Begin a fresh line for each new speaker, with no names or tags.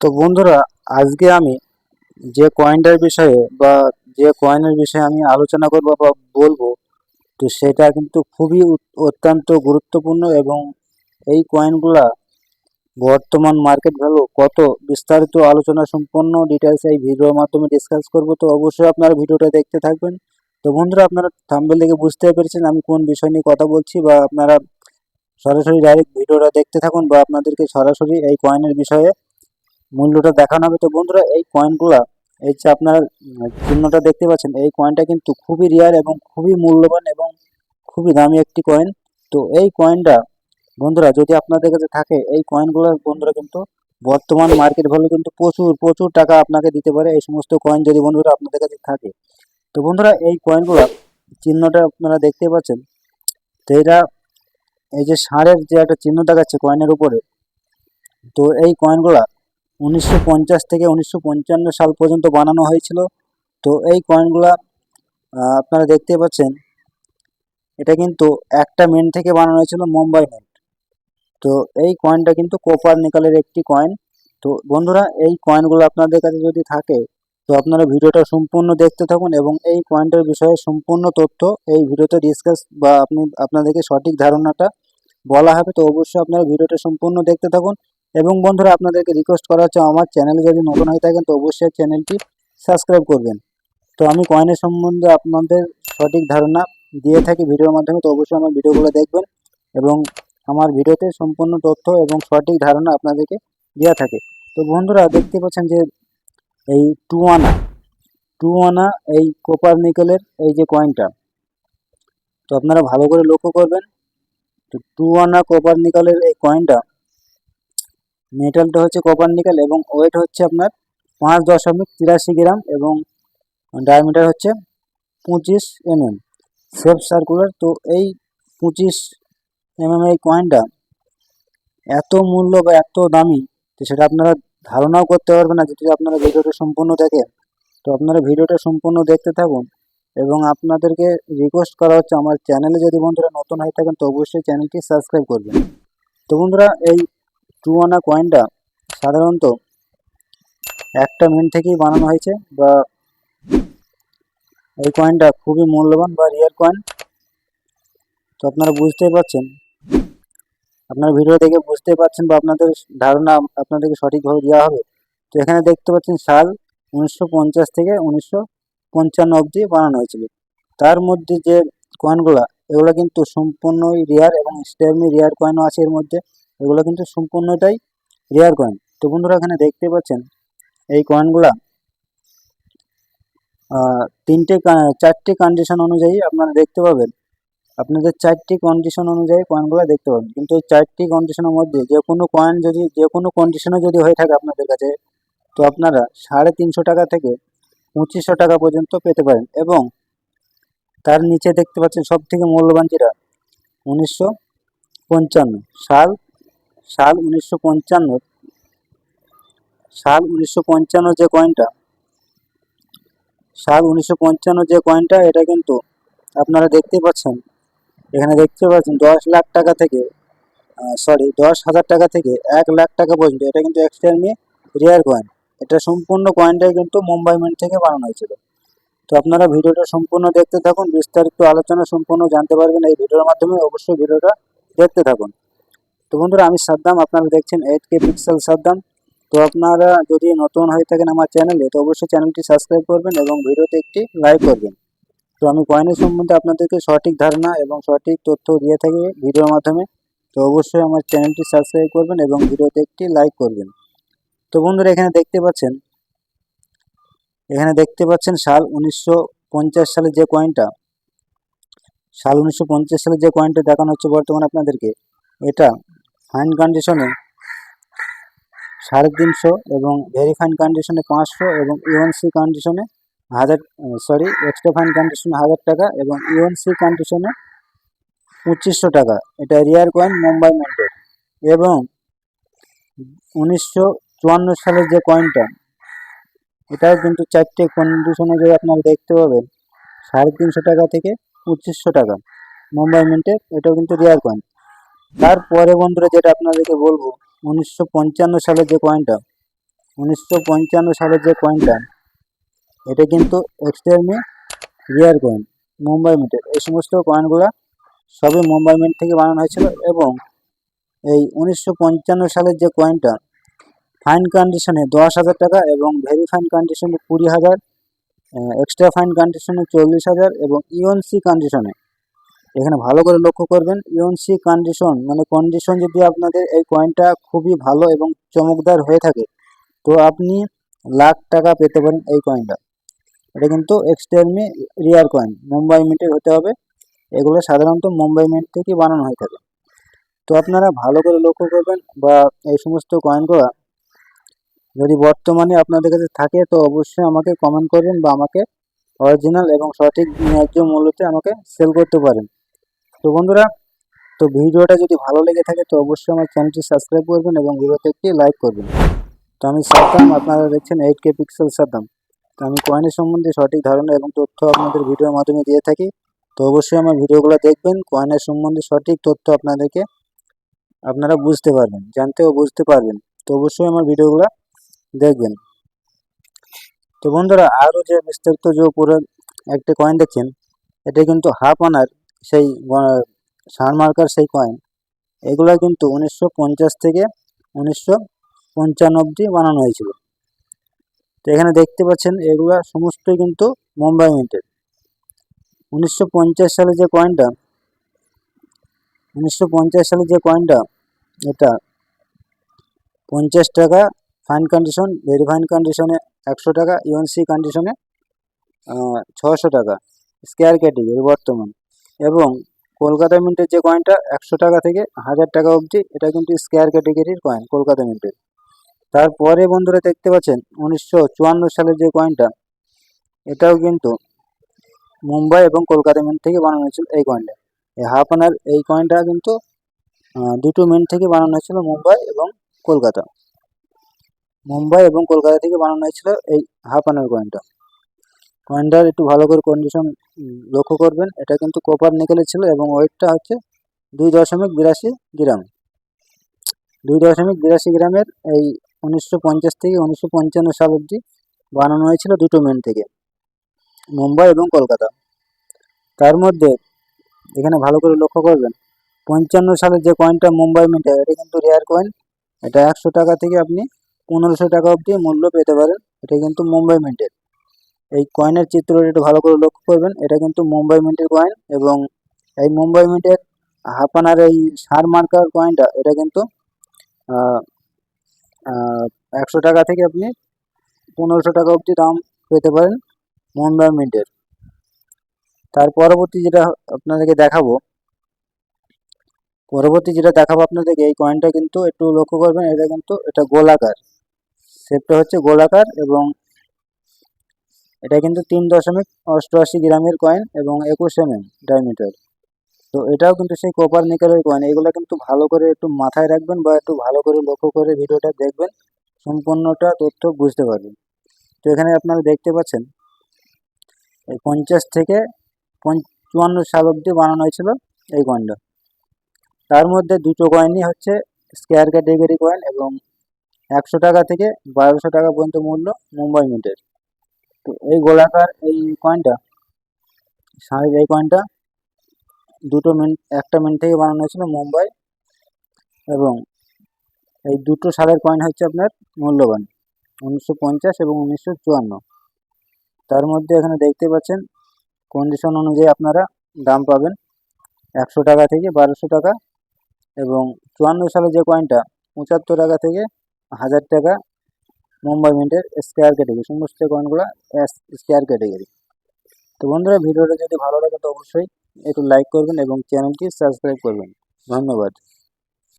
তো বন্ধুরা, আজকে আমি যে কয়েনটার বিষয়ে বা যে কয়েনের বিষয়ে আমি আলোচনা করব বা বলব, তো সেটা কিন্তু খুবই অত্যন্ত গুরুত্বপূর্ণ এবং এই কয়েনগুলা বর্তমান মার্কেট ভ্যালু কত বিস্তারিত আলোচনা সম্পন্ন ডিটেলস এই ভিডিওর মাধ্যমে ডিসকাস করব, তো অবশ্যই আপনারা ভিডিওটা দেখতে থাকবেন। তো বন্ধুরা, আপনারা থাম্বেল দেখে বুঝতে পেরেছেন আমি কোন বিষয় নিয়ে কথা বলছি বা আপনারা সরাসরি ডাইরেক্ট ভিডিওটা দেখতে থাকুন বা আপনাদেরকে সরাসরি এই কয়েনের বিষয়ে মূল্যটা দেখানো হবে। তো বন্ধুরা, এই কয়েনগুলা এই যে আপনারা চিহ্নটা দেখতে পাচ্ছেন, এই কয়েনটা কিন্তু খুবই রিয়ার এবং খুবই মূল্যবান এবং খুবই দামি একটি কয়েন তো এই কয়েনটা বন্ধুরা, যদি আপনাদের কাছে থাকে, এই কয়েনগুলো বন্ধুরা কিন্তু বর্তমান মার্কেট ভ্যালু কিন্তু প্রচুর প্রচুর টাকা আপনাকে দিতে পারে এই সমস্ত কয়েন যদি বন্ধুরা আপনাদের কাছে থাকে। তো বন্ধুরা, এই কয়েনগুলো চিহ্নটা আপনারা দেখতে পাচ্ছেন, তো এটা এই যে ষাঁড়ের যে একটা চিহ্ন দেখাচ্ছে কয়েনের উপরে, তো এই কয়েনগুলা উনিশশো পঞ্চাশ থেকে উনিশশো পঞ্চান্ন সাল পর্যন্ত বানানো হয়েছিল। তো এই কয়েনগুলা আপনারা দেখতে পাচ্ছেন, এটা কিন্তু একটা মেন থেকে বানানো হয়েছিল মুম্বাই মেন্ট তো এই কয়েনটা কিন্তু কোপার নিকালের একটি কয়েন তো বন্ধুরা, এই কয়েনগুলো আপনাদের কাছে যদি থাকে, তো আপনারা ভিডিওটা সম্পূর্ণ দেখতে থাকুন এবং এই কয়েনটার বিষয়ে সম্পূর্ণ তথ্য এই ভিডিওতে ডিসকাস বা আপনি, আপনাদেরকে সঠিক ধারণাটা বলা হবে, তো অবশ্যই আপনারা ভিডিওটা সম্পূর্ণ দেখতে থাকুন। এবং বন্ধুরা, আপনাদেরকে রিকোয়েস্ট করা হচ্ছে, আমার চ্যানেলে যদি নতুন হয়ে থাকেন, তো অবশ্যই চ্যানেলটি সাবস্ক্রাইব করবেন। তো আমি কয়েনের সম্বন্ধে আপনাদের সঠিক ধারণা দিয়ে থাকি ভিডিওর মাধ্যমে, তো অবশ্যই আমার ভিডিওগুলো দেখবেন এবং আমার ভিডিওতে সম্পূর্ণ তথ্য এবং সঠিক ধারণা আপনাদেরকে দেওয়া থাকে। তো বন্ধুরা, দেখতে পাচ্ছেন যে এই টু আনা টু আনা এই কোপার নিকেলের এই যে কয়েনটা তো আপনারা ভালো করে লক্ষ্য করবেন, তো টু আনা কোপার নিকেলের এই কয়েনটা মেটালটা হচ্ছে কপার নিকেল এবং ওয়েট হচ্ছে আপনার পাঁচ দশমিক তিরাশি গ্রাম এবং ডায়ামিটার হচ্ছে পঁচিশ এমএম সেফ সার্কুলার তো এই পঁচিশ এমএম এই কয়েনটা এত মূল্য বা এত দামি তো সেটা আপনারা ধারণাও করতে পারবেন না। যদি আপনারা ভিডিওটা সম্পূর্ণ দেখেন, তো আপনারা ভিডিওটা সম্পূর্ণ দেখতে থাকুন এবং আপনাদেরকে রিকোয়েস্ট করা হচ্ছে, আমার চ্যানেলে যদি বন্ধুরা নতুন হয়ে থাকেন, তো অবশ্যই চ্যানেলটি সাবস্ক্রাইব করবেন। তো বন্ধুরা, এই টু আনা কয়েনটা সাধারণত একটা মিনিট থেকেই বানানো হয়েছে বা এই কয়েনটা খুবই মূল্যবান বা রিয়েল কয়েন তো আপনারা বুঝতেই পারছেন, আপনার ভিডিও দেখে বুঝতেই পারছেন বা আপনাদের ধারণা আপনাদেরকে সঠিকভাবে দেওয়া হবে। তো এখানে দেখতে পাচ্ছেন সাল উনিশশো পঞ্চাশ থেকে উনিশশো পঞ্চান্ন অবধি বানানো হয়েছিল। তার মধ্যে যে কয়েনগুলো এগুলো কিন্তু সম্পূর্ণই রিয়ার এবং স্টেমনি রিয়ার কয়েনও আছে এর মধ্যে। এগুলো কিন্তু সম্পূর্ণটাই রেয়ার কয়েন তো বন্ধুরা এখানে দেখতে পাচ্ছেন, এই কয়েনগুলা তিনটে চারটে কন্ডিশন অনুযায়ী আপনারা দেখতে পাবেন। আপনাদের চারটি কন্ডিশন অনুযায়ী কয়েনগুলো দেখতে পাবেন। কিন্তু এই চারটি কন্ডিশনের মধ্যে যে কোনো কয়েন যদি, যে কোনো কন্ডিশনে যদি হয়ে থাকে আপনাদের কাছে, তো আপনারা সাড়ে তিনশো টাকা থেকে পঁচিশশো টাকা পর্যন্ত পেতে পারেন। এবং তার নিচে দেখতে পাচ্ছেন সব থেকে মূল্যবান যেটা, উনিশশো পঞ্চান্ন সাল সাল উনিশশো পঞ্চান্ন, সাল উনিশশো পঞ্চান্ন যে কয়েনটা সাল উনিশশো পঞ্চান্ন যে কয়েনটা এটা কিন্তু আপনারা দেখতে পাচ্ছেন। এখানে দেখতে পাচ্ছেন দশ লাখ টাকা থেকে সরি দশ হাজার টাকা থেকে এক লাখ টাকা পর্যন্ত। এটা কিন্তু এক্সট্রামি রেয়ার কয়েন এটা সম্পূর্ণ কয়েনটাই কিন্তু মুম্বাই মিন্ট থেকে বানানো হয়েছিল। তো আপনারা ভিডিওটা সম্পূর্ণ দেখতে থাকুন, বিস্তারিত আলোচনা সম্পূর্ণ জানতে পারবেন। এই ভিডিওর মাধ্যমে অবশ্যই ভিডিওটা দেখতে থাকুন। তো বন্ধুরা, আমি সাদ্দাম, আপনারা দেখছেন এইট কে পিক্সেল সাদ্দাম। তো আপনারা যদি নতুন হয়ে থাকেন আমার চ্যানেলে তো অবশ্যই চ্যানেলটি সাবস্ক্রাইব করবেন এবং ভিডিওতে একটি লাইক করবেন। তো আমি কয়েনের সম্বন্ধে আপনাদেরকে সঠিক ধারণা এবং সঠিক তথ্য দিয়ে থাকি ভিডিওর মাধ্যমে। তো অবশ্যই আমার চ্যানেলটি সাবস্ক্রাইব করবেন এবং ভিডিওতে একটি লাইক করবেন। তো বন্ধুরা, এখানে দেখতে পাচ্ছেন, এখানে দেখতে পাচ্ছেন সাল উনিশশো পঞ্চাশ সালে যে কয়েনটা সাল উনিশশো পঞ্চাশ সালে যে কয়েনটা দেখানো হচ্ছে বর্তমানে আপনাদেরকে, এটা ফাইন কন্ডিশনে সাড়ে তিনশো এবং ভেরি ফাইন কন্ডিশনে পাঁচশো এবং ইউএনসি কন্ডিশনে হাজার সরি এক্সট্রা ফাইন কন্ডিশনে হাজার টাকা এবং ইউএনসি কন্ডিশনে পঁচিশশো টাকা। এটা রিয়ার কয়েন মুম্বাই মিন্টের এবং উনিশশো চুয়ান্ন সালের যে কয়েনটা এটাও কিন্তু চারটে কন্ডিশনে যে আপনারা দেখতে পাবেন। সাড়ে তিনশো টাকা থেকে পঁচিশশো টাকা। মুম্বাই মিন্টের এটাও কিন্তু রিয়ার কয়েন তারপরে বন্ধুরা যেটা আপনাদেরকে বলব, উনিশশো পঞ্চান্ন সালের যে কয়েনটা উনিশশো পঞ্চান্ন সালের যে কয়েনটা এটা কিন্তু এক্সট্রিমলি রিয়ার কয়েন মুম্বাই মিন্টের এই সমস্ত কয়েনগুলো সবই মুম্বাই মিন্ট থেকে বানানো হয়েছিল এবং এই উনিশশো পঞ্চান্ন সালের যে কয়েনটা ফাইন কন্ডিশনে দশ হাজার টাকা এবং ভেরি ফাইন কন্ডিশনে কুড়ি হাজার এক্সট্রা ফাইন কন্ডিশনে চল্লিশ হাজার এবং ইউএনসি কন্ডিশনে এখানে ভালো করে লক্ষ্য করবেন ইউএনসি কন্ডিশন মানে কন্ডিশন যদি আপনাদের এই কয়েনটা খুবই ভালো এবং চমকদার হয়ে থাকে, তো আপনি লাখ টাকা পেতে পারেন এই কয়েনটা এটা কিন্তু এক্সট্রিমলি রিয়ার কয়েন মুম্বাই মিন্টের হতে হবে। এগুলো সাধারণত মুম্বাই মিন্ট থেকে বানানো হয়ে থাকে। তো আপনারা ভালো করে লক্ষ্য করবেন বা এই সমস্ত কয়েনগুলো যদি বর্তমানে আপনাদের কাছে থাকে, তো অবশ্যই আমাকে কমেন্ট করবেন বা আমাকে অরিজিনাল এবং সঠিক ন্যায্য মূল্যতে আমাকে সেল করতে পারেন। তো বন্ধুরা, তো ভিডিওটা যদি ভালো লেগে থাকে, তো অবশ্যই আমার চ্যানেলটি সাবস্ক্রাইব করবেন এবং ভিডিওতে একটি লাইক করবেন। তো আমি সাদ্দাম, আপনারা দেখছেন এইট কে পিক্সেল সাদ্দাম। তো আমি কয়েনের সম্বন্ধে সঠিক ধারণা এবং তথ্য আপনাদের ভিডিওর মাধ্যমে দিয়ে থাকি। তো অবশ্যই আমার ভিডিওগুলো দেখবেন কয়েনের সম্বন্ধে সঠিক তথ্য আপনাদেরকে আপনারা বুঝতে পারবেন, জানতে ও বুঝতে পারবেন। তো অবশ্যই আমার ভিডিওগুলো দেখবেন। তো বন্ধুরা, আরও যে বিস্তারিত যে উপরে একটা কয়েন দেখছেন, এটা কিন্তু হাফ আনার সেই সার মার্কার সেই কয়েন এগুলো কিন্তু উনিশশো পঞ্চাশ থেকে উনিশশো পঞ্চান্ন অব্দি বানানো হয়েছিল। তো এখানে দেখতে পাচ্ছেন, এগুলো সমস্তই কিন্তু মুম্বাই মিন্টের। উনিশশো পঞ্চাশ সালে যে কয়েনটা উনিশশো পঞ্চাশ সালে যে কয়েনটা এটা পঞ্চাশ টাকা ফাইন কন্ডিশন ভেরি ফাইন কন্ডিশনে একশো টাকা ইউএনসি কন্ডিশনে ছশো টাকা স্কোয়ার ক্যাটেগরি বর্তমান। এবং কলকাতা মিন্টের যে কয়েনটা একশো টাকা থেকে হাজার টাকা অবধি, এটা কিন্তু স্কোয়ার ক্যাটেগরির কয়েন কলকাতা মিন্টের। তারপরে বন্ধুরা দেখতে পাচ্ছেন, উনিশশো চুয়ান্ন সালের যে কয়েনটা এটাও কিন্তু মুম্বাই এবং কলকাতা মিন্ট থেকে বানানো হয়েছিল এই কয়েনটা এই হাফ আনার এই কয়েনটা কিন্তু দুটো মিন্ট থেকে বানানো হয়েছিল মুম্বাই এবং কলকাতা। মুম্বাই এবং কলকাতা থেকে বানানো হয়েছিল এই হাফ আনার কয়েনটা কয়েনটার একটু ভালো করে কন্ডিশন লক্ষ্য করবেন, এটা কিন্তু কপার নিকেলের ছিল এবং ওয়েটটা হচ্ছে দুই দশমিক বিরাশি গ্রাম। দুই দশমিক বিরাশি গ্রামের এই উনিশশো পঞ্চাশ থেকে উনিশশো পঞ্চান্ন সাল অবধি বানানো হয়েছিল দুটো মেন থেকে, মুম্বাই এবং কলকাতা। তার মধ্যে এখানে ভালো করে লক্ষ্য করবেন, পঞ্চান্ন সালের যে কয়েনটা মুম্বাই মিন্টে এটা কিন্তু রেয়ার কয়েন এটা একশো টাকা থেকে আপনি পনেরোশো টাকা অবধি মূল্য পেতে পারেন, এটা কিন্তু মুম্বাই মিন্টের এই কয়েনের চিত্রটা একটু ভালো করে লক্ষ্য করবেন। এটা কিন্তু মুম্বাই মিন্টের কয়েন এবং এই মুম্বাই মিন্টের হাফানার এই সার মার্কার কয়েনটা এটা কিন্তু একশো টাকা থেকে আপনি পনেরোশো টাকা অবধি দাম পেতে পারেন মুম্বাই মিন্টের তার পরবর্তী যেটা আপনাদেরকে দেখাবো, পরবর্তী যেটা দেখাবো আপনাদেরকে, এই কয়েনটা কিন্তু একটু লক্ষ্য করবেন, এটা কিন্তু, এটা গোলাকার। শেপটা হচ্ছে গোলাকার এবং এটা কিন্তু তিন দশমিক অষ্টআশি গ্রামের কয়েন এবং একুশ এম এম ডায়মিটার তো এটাও কিন্তু সেই কপার নিকেলের কয়েন এগুলো কিন্তু ভালো করে একটু মাথায় রাখবেন বা একটু ভালো করে লক্ষ্য করে ভিডিওটা দেখবেন, সম্পূর্ণটা তথ্য বুঝতে পারবেন। তো এখানে আপনারা দেখতে পাচ্ছেন, এই পঞ্চাশ থেকে চুয়ান্ন সাল অব্দি বানানো হয়েছিল এই কয়েনটা তার মধ্যে দুটো কয়েনই হচ্ছে স্কোয়ার ক্যাটেগরি কয়েন এবং একশো টাকা থেকে বারোশো টাকা পর্যন্ত মূল্য মুম্বাই মিন্টের। এই গোলাকার এই কয়েনটা সাড়ে এই কয়েনটা দুটো মিনিট একটা মিনিট থেকে বানানো হয়েছিল মুম্বাই এবং এই দুটো সালের কয়েন হচ্ছে আপনার মূল্যবান, উনিশশো পঞ্চাশ এবং উনিশশো চুয়ান্ন। তার মধ্যে এখানে দেখতে পাচ্ছেন কন্ডিশন অনুযায়ী আপনারা দাম পাবেন একশো টাকা থেকে বারোশো টাকা এবং চুয়ান্ন সালে যে কয়েনটা পঁচাত্তর টাকা থেকে হাজার টাকা মুম্বাই মিন্টের স্কোয়ার ক্যাটেগরি সমস্ত কয়েনগুলো স্কোয়ার ক্যাটেগরি তো বন্ধুরা, ভিডিওটা যদি ভালো লাগে তো অবশ্যই একটু লাইক করবেন এবং চ্যানেলটি সাবস্ক্রাইব করবেন। ধন্যবাদ।